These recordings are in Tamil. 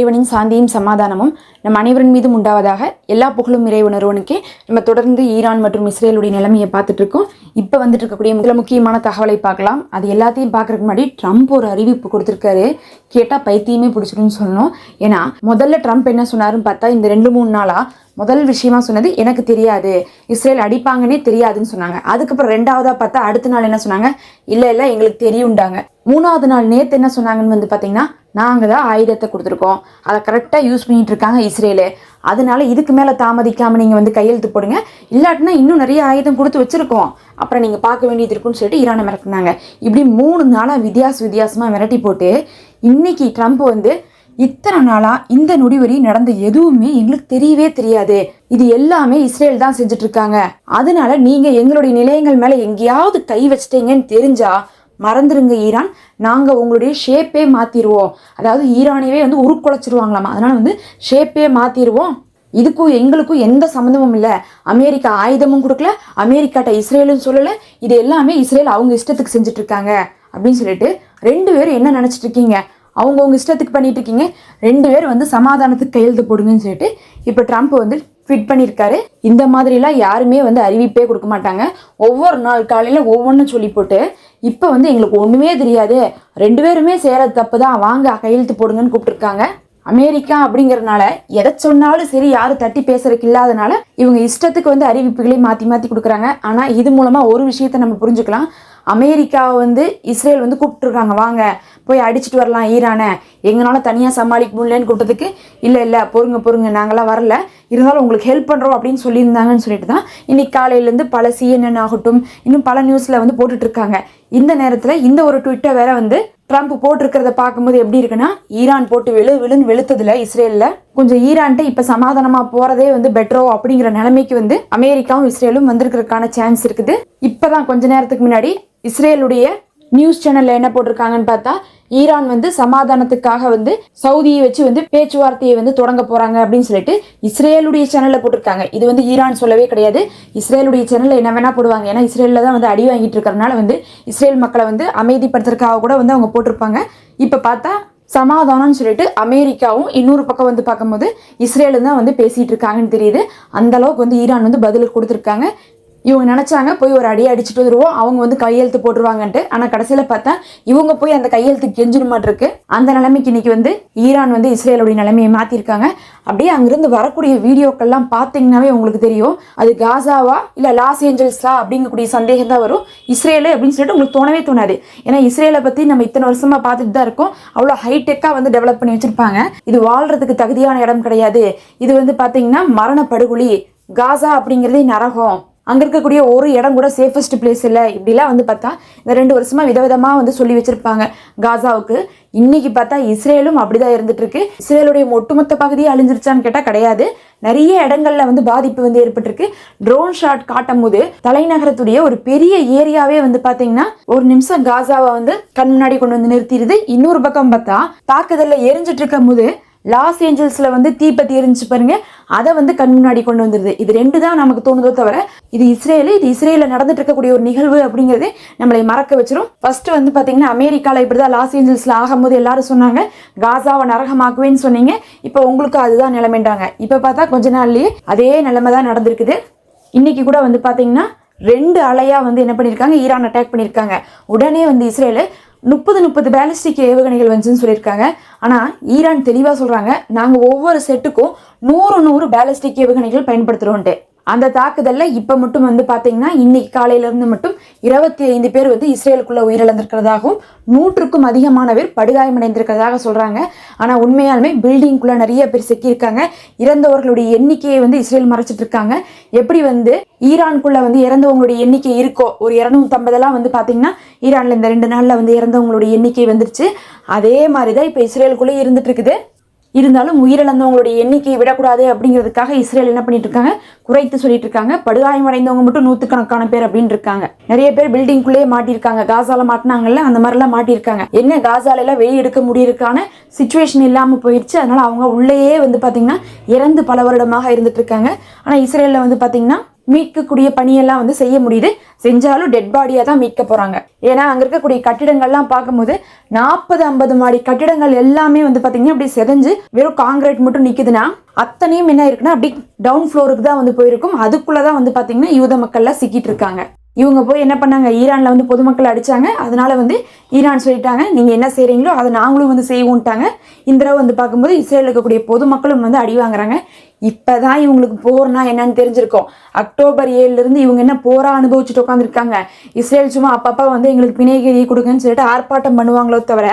இறைவனின் சாந்தியும் சமாதானமும் நம் அனைவரின் மீதும் உண்டாவதாக எல்லா புகழும் இறைவனருவனுக்கே நம்ம தொடர்ந்து ஈரான் மற்றும் இஸ்ரேலுடைய நிலைமையை பார்த்துட்டு இருக்கோம். இப்போ வந்துட்டு இருக்கக்கூடிய சில முக்கியமான தகவலை பார்க்கலாம். அது எல்லாத்தையும் பார்க்குறதுக்கு முன்னாடி ட்ரம்ப் ஒரு அறிவிப்பு கொடுத்துருக்காரு. கேட்டால் பைத்தியமே பிடிச்சிருன்னு சொல்லணும். ஏன்னா முதல்ல ட்ரம்ப் என்ன சொன்னாருன்னு பார்த்தா இந்த ரெண்டு மூணு நாளாக முதல் விஷயமா சொன்னது எனக்கு தெரியாது. இஸ்ரேல் அடிப்பாங்கன்னே தெரியாதுன்னு சொன்னாங்க. அதுக்கப்புறம் ரெண்டாவதா பார்த்தா அடுத்த நாள் என்ன சொன்னாங்க? இல்லை இல்லை எங்களுக்கு தெரியும்டாங்க. மூணாவது நாள் நேற்று என்ன சொன்னாங்கன்னு வந்து பார்த்தீங்கன்னா நாங்கள் தான் ஆயுதத்தை கொடுத்துருக்கோம். அதை கரெக்டாக யூஸ் பண்ணிட்டு இருக்காங்க இஸ்ரேலு. அதனால இதுக்கு மேலே தாமதிக்காமல் நீங்கள் வந்து கையெழுத்து போடுங்க. இல்லாட்டினா இன்னும் நிறைய ஆயுதம் கொடுத்து வச்சிருக்கோம். அப்புறம் நீங்கள் பார்க்க வேண்டியது இருக்குன்னு சொல்லிட்டு ஈரானை மிரட்டினாங்க. இப்படி மூணு நாளாக வித்தியாச வித்தியாசமாக மிரட்டி போட்டு இன்னைக்கு ட்ரம்ப் வந்து இத்தனை நாளா இந்த நொடிவரி நடந்த எதுவுமே எங்களுக்கு தெரியவே தெரியாது. இது எல்லாமே இஸ்ரேல் தான் செஞ்சுட்டு இருக்காங்க அதனால நீங்க எங்களுடைய நிலையங்கள் மேல எங்கேயாவது கை வச்சிட்டீங்கன்னு தெரிஞ்சா மறந்துருங்க ஈரான். நாங்கள் உங்களுடைய ஷேப்பே மாற்றிடுவோம் அதாவது ஈரானையே வந்து உருக்குலைச்சிருவாங்களாமா? அதனால் வந்து ஷேப்பே மாற்றிடுவோம் இதுக்கும் எங்களுக்கும் எந்த சம்மந்தமும் இல்லை. அமெரிக்கா ஆயுதமும் கொடுக்கல. அமெரிக்காட்ட இஸ்ரேலும் சொல்லலை. இது எல்லாமே இஸ்ரேல் அவங்க இஷ்டத்துக்கு செஞ்சுட்டு இருக்காங்க அப்படின்னு சொல்லிட்டு ரெண்டு பேரும் என்ன நினச்சிட்டு இருக்கீங்க அவங்கவுங்க இஷ்டத்துக்கு பண்ணிட்டு இருக்கீங்க ரெண்டு பேர் வந்து சமாதானத்துக்கு கையெழுத்து போடுங்கன்னு சொல்லிட்டு இப்போ ட்ரம்ப் வந்து ட்வீட் பண்ணியிருக்காரு இந்த மாதிரிலாம் யாருமே வந்து அறிவிப்பே கொடுக்க மாட்டாங்க. ஒவ்வொரு நாள் காலையில் ஒவ்வொன்றும் சொல்லி போட்டு இப்போ வந்து எங்களுக்கு ஒன்றுமே தெரியாது. ரெண்டு பேருமே செய்கிறது தப்பு தான் வாங்க கையெழுத்து போடுங்கன்னு கூப்பிட்டுருக்காங்க. அமெரிக்கா அப்படிங்கறதுனால எதை சொன்னாலும் சரி யாரும் தட்டி பேசுறதுக்கு இல்லாதனால இவங்க இஷ்டத்துக்கு வந்து அறிவிப்புகளை மாற்றி மாற்றி கொடுக்குறாங்க. ஆனால் இது மூலமாக ஒரு விஷயத்த நம்ம புரிஞ்சுக்கலாம். அமெரிக்காவை வந்து இஸ்ரேல் வந்து கூப்பிட்டுருக்காங்க வாங்க போய் அடிச்சுட்டு வரலாம் ஈரானை. எங்களால தனியாக சமாளிக்க முடியலன்னு கூப்பிட்டதுக்கு இல்லை இல்லை பொறுங்க பொறுங்க நாங்களாம் வரல. இருந்தாலும் உங்களுக்கு ஹெல்ப் பண்ணுறோம் அப்படின்னு சொல்லியிருந்தாங்கன்னு சொல்லிட்டு தான் இன்றைக்கி காலையிலேருந்து பல சிஎன்என் ஆகட்டும் இன்னும் பல நியூஸில் வந்து போட்டுட்ருக்காங்க இந்த நேரத்தில் இந்த ஒரு ட்விட்டை வேற வந்து ட்ரம்ப் போட்டிருக்கிறத பார்க்கும்போது எப்படி இருக்குன்னா ஈரான் போட்டு விழு விழுன்னு வெளுத்ததில் இஸ்ரேலில். கொஞ்சம் ஈரான்ட்டு இப்போ சமாதானமாக போகிறதே வந்து பெட்ரோ அப்படிங்கிற நிலைமைக்கு வந்து அமெரிக்காவும் இஸ்ரேலும் வந்திருக்கிறதுக்கான சான்ஸ் இருக்குது. இப்போ தான் கொஞ்ச நேரத்துக்கு முன்னாடி இஸ்ரேலுடைய நியூஸ் சேனல்ல என்ன போட்டிருக்காங்கன்னு பார்த்தா ஈரான் வந்து சமாதானத்துக்காக வந்து சவுதியை வச்சு வந்து பேச்சுவார்த்தையை வந்து தொடங்க போறாங்க அப்படின்னு சொல்லிட்டு இஸ்ரேலுடைய சேனல்ல போட்டிருக்காங்க. இது வந்து ஈரான் சொல்லவே கிடையாது. இஸ்ரேலுடைய சேனல்ல என்ன வேணா போடுவாங்க. ஏன்னா இஸ்ரேலில் தான் வந்து அடி வாங்கிட்டு இருக்கிறதுனால வந்து இஸ்ரேல் மக்களை வந்து அமைதிப்படுத்துறதுக்காக கூட வந்து அவங்க போட்டிருப்பாங்க. இப்போ பார்த்தா சமாதானம்னு சொல்லிட்டு அமெரிக்காவும் இன்னொரு பக்கம் வந்து பார்க்கும்போது இஸ்ரேலும் தான் வந்து பேசிட்டு இருக்காங்கன்னு தெரியுது. அந்த அளவுக்கு வந்து ஈரான் வந்து பதில் கொடுத்துருக்காங்க. இவங்க நினச்சாங்க போய் ஒரு அடி அடிச்சுட்டு வந்துருவோம் அவங்க வந்து கையெழுத்து போட்டுருவாங்கன்ட்டு. ஆனால் கடைசியில் பார்த்தா இவங்க போய் அந்த கையெழுத்து கெஞ்சிருமாட்டிருக்கு அந்த நிலைமைக்கு இன்னைக்கு வந்து ஈரான் வந்து இஸ்ரேலுடைய நிலைமையை மாற்றிருக்காங்க அப்படியே அங்கேருந்து வரக்கூடிய வீடியோக்கள்லாம் பார்த்தீங்கன்னாவே உங்களுக்கு தெரியும். அது காசாவா இல்லை லாஸ் ஏஞ்சல்ஸா அப்படிங்கக்கூடிய சந்தேகம் தான் வரும். இஸ்ரேலு அப்படின்னு சொல்லிட்டு உங்களுக்கு தோணவே தோணாது. ஏன்னா இஸ்ரேலை பற்றி நம்ம இத்தனை வருஷமாக பார்த்துட்டு தான் இருக்கோம். அவ்வளோ ஹைடெக்காக வந்து டெவலப் பண்ணி வச்சுருப்பாங்க. இது வாழ்கிறதுக்கு தகுதியான இடம் கிடையாது. இது வந்து பார்த்தீங்கன்னா மரண படுகொலி காசா அப்படிங்கிறதே நரகம். அங்கே இருக்கக்கூடிய ஒரு இடம் கூட சேஃபஸ்ட் பிளேஸ் இல்லை. இப்படிலாம் வந்து பார்த்தா இந்த ரெண்டு வருஷமாக விதவிதமாக வந்து சொல்லி வச்சுருப்பாங்க காசாவுக்கு. இன்றைக்கி பார்த்தா இஸ்ரேலும் அப்படிதான் இருந்துட்டு இருக்கு இஸ்ரேலுடைய ஒட்டுமொத்த பகுதியே அழிஞ்சிருச்சான்னு கேட்டால் கிடையாது. நிறைய இடங்கள்ல வந்து பாதிப்பு வந்து ஏற்பட்டிருக்கு. ட்ரோன் ஷாட் காட்டும் போது தலைநகரத்துடைய ஒரு பெரிய ஏரியாவே வந்து பார்த்தீங்கன்னா ஒரு நிமிஷம் காசாவை வந்து கண் முன்னாடி கொண்டு வந்து நிறுத்திடுது. இன்னொரு பக்கம் பார்த்தா தாக்குதலில் எரிஞ்சிட்டு இருக்கும் போது லாஸ் ஏஞ்சல்ஸில் வந்து தீப்பத்தி எரிஞ்சு பாருங்க. அதை வந்து கண் முன்னாடி கொண்டு வந்துருது. இது ரெண்டு தான் நமக்கு தோணுதோ தவிர இது இஸ்ரேலு இது இஸ்ரேலில் நடந்துட்டு இருக்கக்கூடிய ஒரு நிகழ்வு அப்படிங்கிறது நம்மளை மறக்க வச்சிரும். ஃபர்ஸ்ட் வந்து பார்த்தீங்கன்னா அமெரிக்காவில் இப்படி தான் லாஸ் ஏஞ்சல்ஸில் ஆகும்போது எல்லாரும் சொன்னாங்க காசாவை நரகமாக்குவேன்னு சொன்னீங்க. இப்போ உங்களுக்கு அதுதான் நிலைமைண்டாங்க இப்போ பார்த்தா கொஞ்ச நாள்லேயே அதே நிலைமை தான் நடந்திருக்குது. இன்னைக்கு கூட வந்து பார்த்தீங்கன்னா ரெண்டு அலையாக வந்து என்ன பண்ணியிருக்காங்க ஈரான் அட்டாக் பண்ணியிருக்காங்க உடனே வந்து இஸ்ரேலு முப்பது முப்பது பேலிஸ்டிக் ஏவுகணைகள் வந்துச்சுன்னு சொல்லியிருக்காங்க. ஆனால் ஈரான் தெளிவாக சொல்கிறாங்க நாங்கள் ஒவ்வொரு செட்டுக்கும் நூறு நூறு பேலிஸ்டிக் ஏவுகணைகள் பயன்படுத்துகிறோன்ட்டு அந்த தாக்குதலில் இப்போ மட்டும் வந்து பார்த்தீங்கன்னா இன்னைக்கு காலையிலேருந்து மட்டும் இருபத்தி ஐந்து பேர் வந்து இஸ்ரேலுக்குள்ளே உயிரிழந்திருக்கிறதாகவும் நூற்றுக்கும் அதிகமான பேர் படுகாயமடைந்திருக்கிறதாக சொல்கிறாங்க ஆனால் உண்மையாலுமே பில்டிங்குள்ளே நிறைய பேர் சிக்கியிருக்காங்க. இறந்தவர்களுடைய எண்ணிக்கையை வந்து இஸ்ரேல் மறைச்சிட்டு இருக்காங்க. எப்படி வந்து ஈரான்குள்ளே வந்து இறந்தவங்களுடைய எண்ணிக்கை இருக்கோ ஒரு இரநூத்தம்பதெல்லாம் வந்து பார்த்தீங்கன்னா ஈரானில் இந்த ரெண்டு நாளில் வந்து இறந்தவங்களுடைய எண்ணிக்கை வந்துருச்சு. அதே மாதிரி தான் இப்போ இஸ்ரேலுக்குள்ளே இருந்துட்டு இருக்குது. இருந்தாலும் உயிரிழந்தவங்களுடைய எண்ணிக்கையை விடக்கூடாது அப்படிங்கிறதுக்காக இஸ்ரேல் என்ன பண்ணிட்டு இருக்காங்க குறைத்து சொல்லிட்டு இருக்காங்க படுகாயம் அடைந்தவங்க மட்டும் நூற்றுக்கணக்கான பேர் அப்படின்னு இருக்காங்க நிறைய பேர் பில்டிங்குள்ளேயே மாட்டியிருக்காங்க. காசால மாட்டினாங்கல்ல அந்த மாதிரிலாம் மாட்டியிருக்காங்க. என்ன காசால எல்லாம் வெளியே எடுக்க முடியிருக்கான சுச்சுவேஷன் இல்லாமல் போயிடுச்சு அதனால அவங்க உள்ளேயே வந்து பார்த்தீங்கன்னா இறந்து பல வருடமாக இருந்துட்டு இருக்காங்க ஆனால் இஸ்ரேலில் வந்து பார்த்தீங்கன்னா மீட்கக்கூடிய பணியெல்லாம் வந்து செய்ய முடியுது. செஞ்சாலும் டெட் பாடியாக தான் மீட்க போகிறாங்க ஏன்னா அங்கே இருக்கக்கூடிய கட்டிடங்கள்லாம் பார்க்கும்போது நாற்பது ஐம்பது மாடி கட்டிடங்கள் எல்லாமே வந்து பார்த்தீங்கன்னா அப்படியே செதஞ்சு வெறும் காங்கிரீட் மட்டும் நிற்குதுன்னா அத்தனையும் என்ன இருக்குன்னா அப்படி டவுன் ஃப்ளோருக்கு தான் வந்து போயிருக்கும். அதுக்குள்ளே தான் வந்து பார்த்தீங்கன்னா யூத மக்கள்லாம் சிக்கிட்டு இருக்காங்க. இவங்க போய் என்ன பண்ணாங்க? ஈரானில் வந்து பொதுமக்கள் அடித்தாங்க அதனால வந்து ஈரான் சொல்லிட்டாங்க நீங்கள் என்ன செய்கிறீங்களோ அதை நாங்களும் வந்து செய்வோன்ட்டாங்க இந்த தடவை வந்து பார்க்கும்போது இஸ்ரேலில் இருக்கக்கூடிய பொதுமக்களும் வந்து அடி வாங்குறாங்க. இப்பதான் இவங்களுக்கு போர்னா என்னன்னு தெரிஞ்சிருக்கும். அக்டோபர் ஏழுலேருந்து இவங்க என்ன போராக அனுபவிச்சுட்டு உட்காந்துருக்காங்க இஸ்ரேல் சும்மா அப்பப்போ வந்து எங்களுக்கு பிணைகிரி கொடுங்கன்னு சொல்லிட்டு ஆர்ப்பாட்டம் பண்ணுவாங்களோ தவிர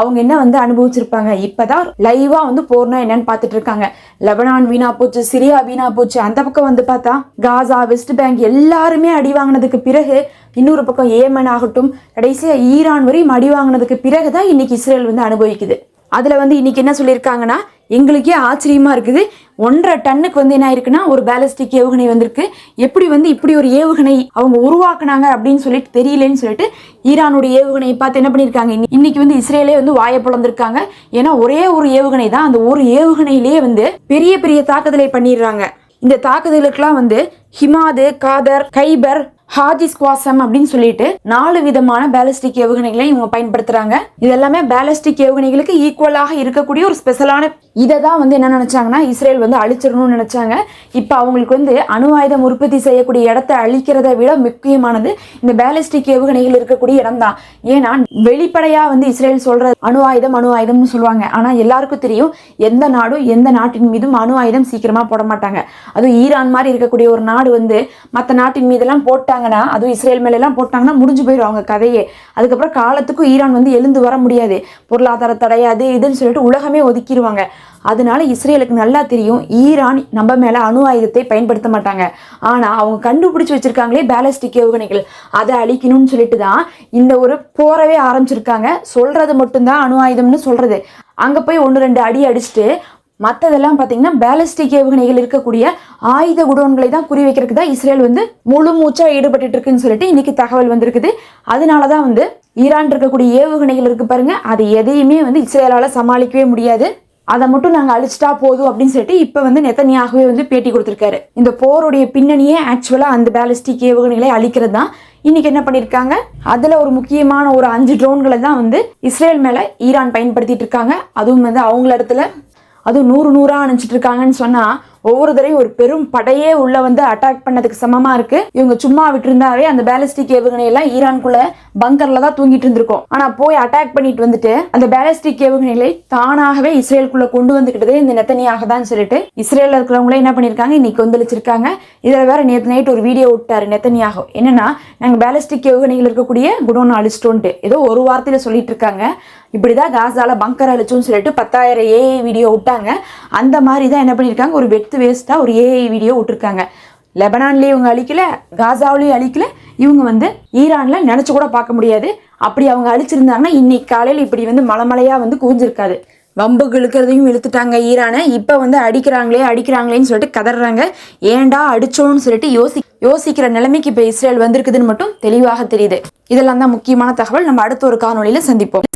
அவங்க என்ன வந்து அனுபவிச்சிருப்பாங்க? இப்பதான் லைவாக வந்து போர்னா என்னன்னு பார்த்துட்டு இருக்காங்க. லெபனான் வீணா போச்சு சிரியா வீணா போச்சு. அந்த பக்கம் வந்து பார்த்தா காசா வெஸ்ட் பேங்க் எல்லாருமே அடி வாங்கினதுக்கு பிறகு இன்னொரு பக்கம் ஏமன் ஆகட்டும் கடைசியாக ஈரான் வரையும் அடி வாங்கினதுக்கு பிறகு தான் இன்னைக்கு இஸ்ரேல் வந்து அனுபவிக்குது. அதில் வந்து இன்னைக்கு என்ன சொல்லியிருக்காங்கன்னா எங்களுக்கே ஆச்சரியமாக இருக்குது. ஒன்றரை டன்னுக்கு வந்து என்ன ஆயிருக்குன்னா ஒரு பேலஸ்டிக் ஏவுகணை வந்திருக்கு. எப்படி வந்து இப்படி ஒரு ஏவுகணை அவங்க உருவாக்குனாங்க அப்படின்னு சொல்லிட்டு தெரியலன்னு சொல்லிட்டு ஈரானுடைய ஏவுகணையை பார்த்து என்ன பண்ணியிருக்காங்க? இன்னி- இன்னைக்கு வந்து இஸ்ரேலே வந்து வாயை பிளந்திருக்காங்க ஏன்னா ஒரே ஒரு ஏவுகணை தான். அந்த ஒரு ஏவுகணையிலேயே வந்து பெரிய பெரிய தாக்குதலை பண்ணிடுறாங்க. இந்த தாக்குதலுக்கெல்லாம் வந்து ஹிமாது காதர் கைபர் ஹாஜி ஸ்குவாசம் அப்படின்னு சொல்லிட்டு நாலு விதமான பேலஸ்டிக் ஏவுகணைகளை இவங்க பயன்படுத்துறாங்க. இதெல்லாமே பேலஸ்டிக் ஏவுகணைகளுக்கு ஈக்குவலாக இருக்கக்கூடிய ஒரு ஸ்பெஷலான இதை தான் வந்து என்ன நினைச்சாங்கன்னா இஸ்ரேல் வந்து அழிச்சிடணும்னு நினைச்சாங்க. இப்போ அவங்களுக்கு வந்து அணு ஆயுதம் உற்பத்தி செய்யக்கூடிய இடத்தை அழிக்கிறதை விட முக்கியமானது இந்த பேலஸ்டிக் ஏவுகணைகள் இருக்கக்கூடிய இடம் தான் ஏன்னா வெளிப்படையா வந்து இஸ்ரேல் சொல்ற அணு ஆயுதம் அணு ஆயுதம்னு சொல்லுவாங்க. ஆனா எல்லாருக்கும் தெரியும் எந்த நாடும் எந்த நாட்டின் மீதும் அணு ஆயுதம் சீக்கிரமா போட மாட்டாங்க. அதுவும் ஈரான் மாதிரி இருக்கக்கூடிய ஒரு நாடு வந்து மற்ற நாட்டின் மீதெல்லாம் போட்டாங்க. போட்டாங்கன்னா அதுவும் இஸ்ரேல் மேலெல்லாம் போட்டாங்கன்னா முடிஞ்சு போயிடும் அவங்க கதையே. அதுக்கப்புறம் காலத்துக்கும் ஈரான் வந்து எழுந்து வர முடியாது. பொருளாதார தடை அது இதுன்னு சொல்லிட்டு உலகமே ஒதுக்கிடுவாங்க அதனால இஸ்ரேலுக்கு நல்லா தெரியும் ஈரான் நம்ம மேலே அணு ஆயுதத்தை பயன்படுத்த மாட்டாங்க. ஆனால் அவங்க கண்டுபிடிச்சி வச்சுருக்காங்களே பேலஸ்டிக் ஏவுகணைகள். அதை அழிக்கணும்னு சொல்லிட்டு தான் இந்த ஒரு போரவே ஆரம்பிச்சிருக்காங்க. சொல்கிறது மட்டும்தான் அணு ஆயுதம்னு சொல்கிறது அங்கே போய் ஒன்று ரெண்டு அடி அடிச்சுட்டு மற்றதெல்லாம் பார்த்தீங்கன்னா பேலஸ்டிக் ஏவுகணைகள் இருக்கக்கூடிய ஆயுத குடோன்களை தான் குறி வைக்கிறதுக்கு தான் இஸ்ரேல் வந்து முழு மூச்சாக ஈடுபட்டு இருக்குன்னு சொல்லிட்டு இன்னைக்கு தகவல் வந்திருக்குது. அதனால தான் வந்து ஈரான் இருக்கக்கூடிய ஏவுகணைகள் இருக்கு பாருங்க. அது எதையுமே வந்து இஸ்ரேலால் சமாளிக்கவே முடியாது. அதை மட்டும் நாங்கள் அழிச்சிட்டா போதும் அப்படின்னு சொல்லிட்டு இப்போ வந்து நெத்தனியாகவே வந்து பேட்டி கொடுத்துருக்காரு. இந்த போருடைய பின்னணியே ஆக்சுவலாக அந்த பேலஸ்டிக் ஏவுகணைகளை அழிக்கிறது தான் இன்னைக்கு என்ன பண்ணியிருக்காங்க அதில் ஒரு முக்கியமான ஒரு அஞ்சு ட்ரோன்களை தான் வந்து இஸ்ரேல் மேலே ஈரான் பயன்படுத்திட்டு இருக்காங்க. அதுவும் வந்து அவங்கள இடத்துல அதுவும் நூறு நூறாக அனுப்பிச்சிட்டு இருக்காங்கன்னு சொன்னால் ஒவ்வொரு தடவையும் ஒரு பெரும் படையே உள்ள வந்து அட்டாக் பண்ணதுக்கு சமமா இருக்கு. இவங்க சும்மா விட்டுருந்தாவே அந்த பேலஸ்டிக் ஏவுகணை எல்லாம் ஈரான்குள்ள பங்கர்ல தான் தூங்கிட்டு இருந்திருக்கும். ஆனா போய் அட்டாக் பண்ணிட்டு வந்துட்டு அந்த பேலஸ்டிக் ஏவுகணைகளை தானாகவே இஸ்ரேலுக்குள்ள கொண்டு வந்துக்கிட்டதே இந்த நெத்தனியாக தான் சொல்லிட்டு இஸ்ரேலில் இருக்கிறவங்களே என்ன பண்ணிருக்காங்க இன்னைக்கு கொந்தளிச்சிருக்காங்க. இதுல வேற நேற்று நைட் ஒரு வீடியோ விட்டாரு நெத்தனியாக. என்னன்னா நாங்க பேலஸ்டிக் ஏவுகணைகள் இருக்கக்கூடிய குடோன் அழிச்சிட்டோன்ட்டு ஏதோ ஒரு வார்த்தையில சொல்லிட்டு இருக்காங்க. இப்படிதான் காசால பங்கர் அழிச்சோம்னு சொல்லிட்டு பத்தாயிரம் ஏஐ வீடியோ விட்டாங்க. அந்த மாதிரி தான் என்ன பண்ணியிருக்காங்க ஒரு வெத்து வேஸ்ட்டாக ஒரு ஏஐ வீடியோ விட்டுருக்காங்க. லெபனான்லேயும் இவங்க அழிக்கல காசாவிலையும் அழிக்கல. இவங்க வந்து ஈரான்ல நினைச்சு கூட பார்க்க முடியாது. அப்படி அவங்க அழிச்சிருந்தாங்கன்னா இன்னைக்கு காலையில் இப்படி வந்து மலைமலையா வந்து குவிஞ்சிருக்காது. வம்புக்கு இழுக்கிறதையும் இழுத்துட்டாங்க ஈரானை. இப்போ வந்து அடிக்கிறாங்களே அடிக்கிறாங்களேன்னு சொல்லிட்டு கதறாங்க. ஏன்டா அடிச்சோன்னு சொல்லிட்டு யோசி யோசிக்கிற நிலைமைக்கு இப்போ இஸ்ரேல் வந்திருக்குதுன்னு மட்டும் தெளிவாக தெரியுது. இதெல்லாம் தான் முக்கியமான தகவல். நம்ம அடுத்த ஒரு காணொலியில் சந்திப்போம்.